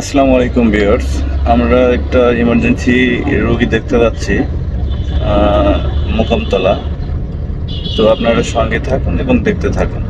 আসসালামু আলাইকুম ভিউয়ার্স। আমরা একটা ইমার্জেন্সি রোগী দেখতে যাচ্ছি মোকামতলা। তো আপনারা সঙ্গে থাকুন এবং দেখতে থাকুন।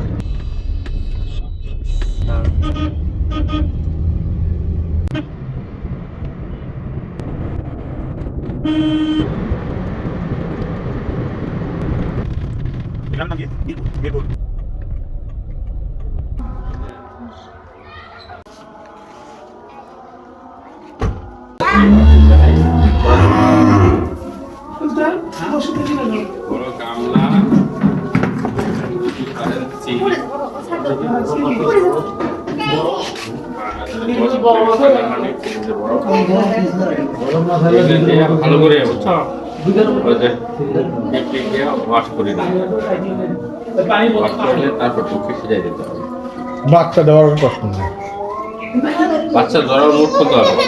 ভালো করে বাচ্চা দেওয়ার কষ্ট নেই। বাচ্চা জ্বরের মুখ খুলতে হবে।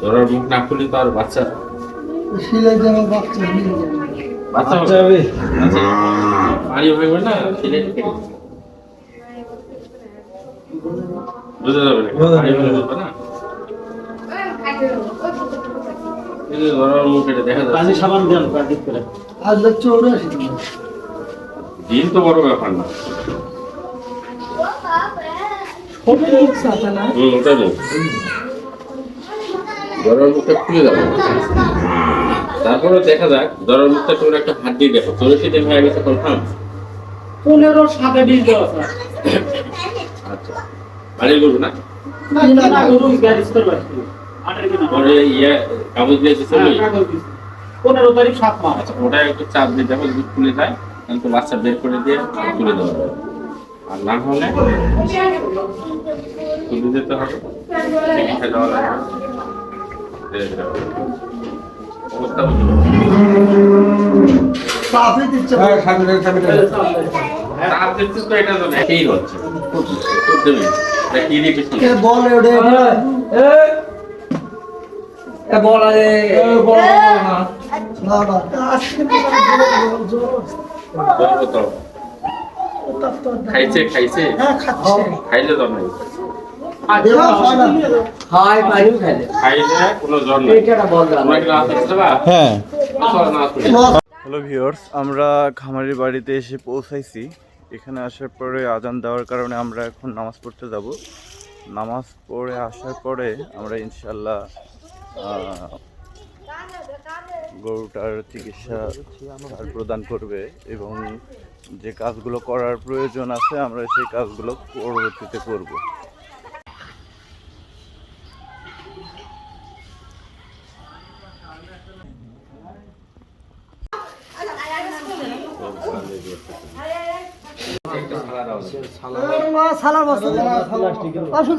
জ্বরের মুখ না খুলি তো আর বাচ্চা বাচ্চা হবে। হয়ে গেলে না যাবে না? যাবে সাবান দেন প্রাকৃত করে। দিন। তো বড় ব্যাপার না। জ্বরের মুখটা খুলে যাবে। তারপরে দেখা যাক জ্বরের মুখটা তোমার একটা হাত দিয়ে দেখো। তোর সেটা হয়ে গেছে কনফার্ম পনেরো সাথে বিশ দেওয়া আচ্ছা। বাড়ি করব না? পরে ইয়ে কাগজ দিয়ে পনেরো তারিখ সাত মাস। আচ্ছা ওটা একটু চাপ দিয়ে দেখো যদি খুলে যায় তাহলে তো বাচ্চা বের করে দিয়ে তুলে দেওয়া যাবে আর না হলে তুলে দিতে হবে। চিকিৎসা দেওয়া লাগবে। খাইছে খাইছে? খাইলে জ্বর হ্যালো ভিউয়ার্স আমরা খামারির বাড়িতে এসে পৌঁছাইছি। এখানে আসার পরে আজান দেওয়ার কারণে আমরা এখন নামাজ পড়তে যাব। নামাজ পড়ে আসার পরে আমরা ইনশাল্লাহ গরুটার চিকিৎসা প্রদান করবে এবং যে কাজগুলো করার প্রয়োজন আছে আমরা সেই কাজগুলো পরবর্তীতে করব। একটা বস্তা আসুন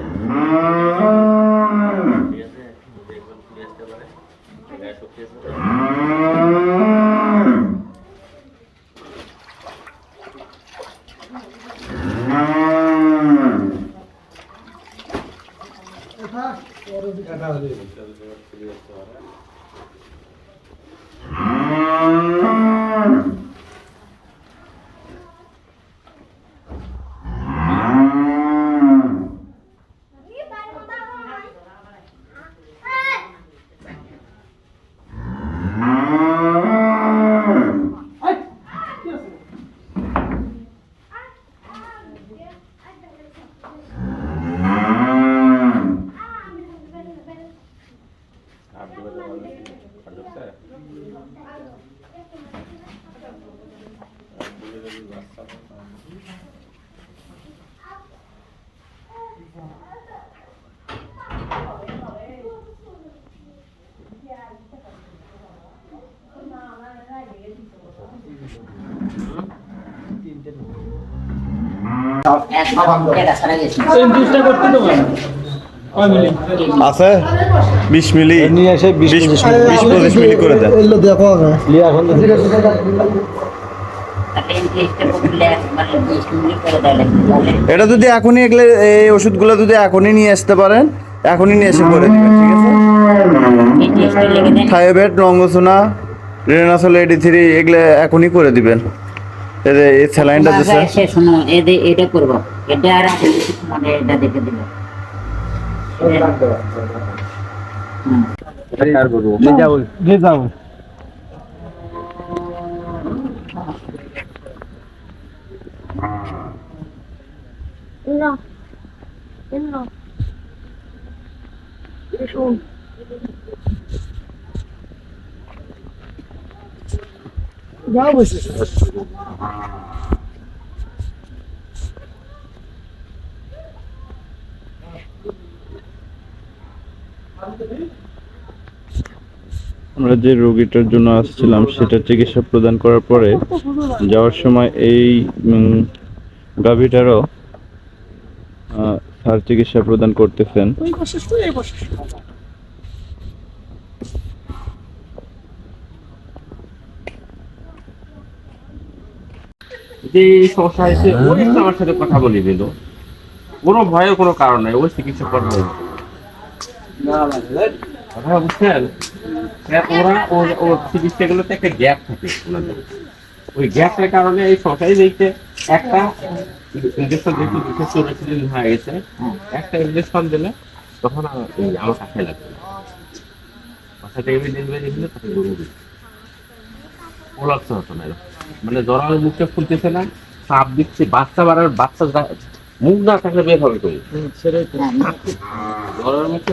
Это надо видеть. আছে? বিশ মিলি। নিয়ে এসে বিশ পঁচিশ মিলি। করে এগুলো দেখো লিয়া এখন এটা যদি এখনই এগুলো এই ওষুধগুলো যদি এখনই নিয়ে আসতে পারেন এখনই নিয়ে এসে করে দেবেন ঠিক আছে? দেয় রঙ্গসোনা রেনাসল এডি থ্রি এগুলো এখনই করে দিবেন। এই এই স্যালাইনটা দিচ্ছে শোনো এদের এটা করব। এটা আর মানে এটা দেখে দিল আর বলব? যাও আমরা যে রোগীটার জন্য আসছিলাম সেটা চিকিৎসা প্রদান করার পরে যাওয়ার সময় এই উম, গাভীটারও স্যার চিকিৎসা প্রদান করতেছেন। যে এই সমস্যা হয়েছে ওই একটু আমার সাথে কথা বলে দিল। কোনো ভয়ের কোনো কারণ নাই ওই চিকিৎসা করা হয়েছে কথা বুঝছেন? হ্যাঁ, ওরা ওর চিকিৎসাগুলোতে একটা গ্যাপ থাকে ওনাদের। ওই গ্যাপের কারণে এই সমস্যায় দেখতে একটা ইঞ্জেকশন দেখতে দুটো চল্লিশ দিন হয়ে গেছে একটা ইঞ্জেকশন দিলে তখন আমার কাছে লাগবে বাসা থেকে ডেলিভারি দিলে তখন গরু দিবে। কোলাপস হতো না মানে ধরা মুখটা খুলতেছে না সাপ দিচ্ছে বাচ্চা বাড়ার বাচ্চা মুখ না থাকলে বের হবে তুমি ধরার মুখে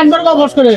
আনবার বস করে।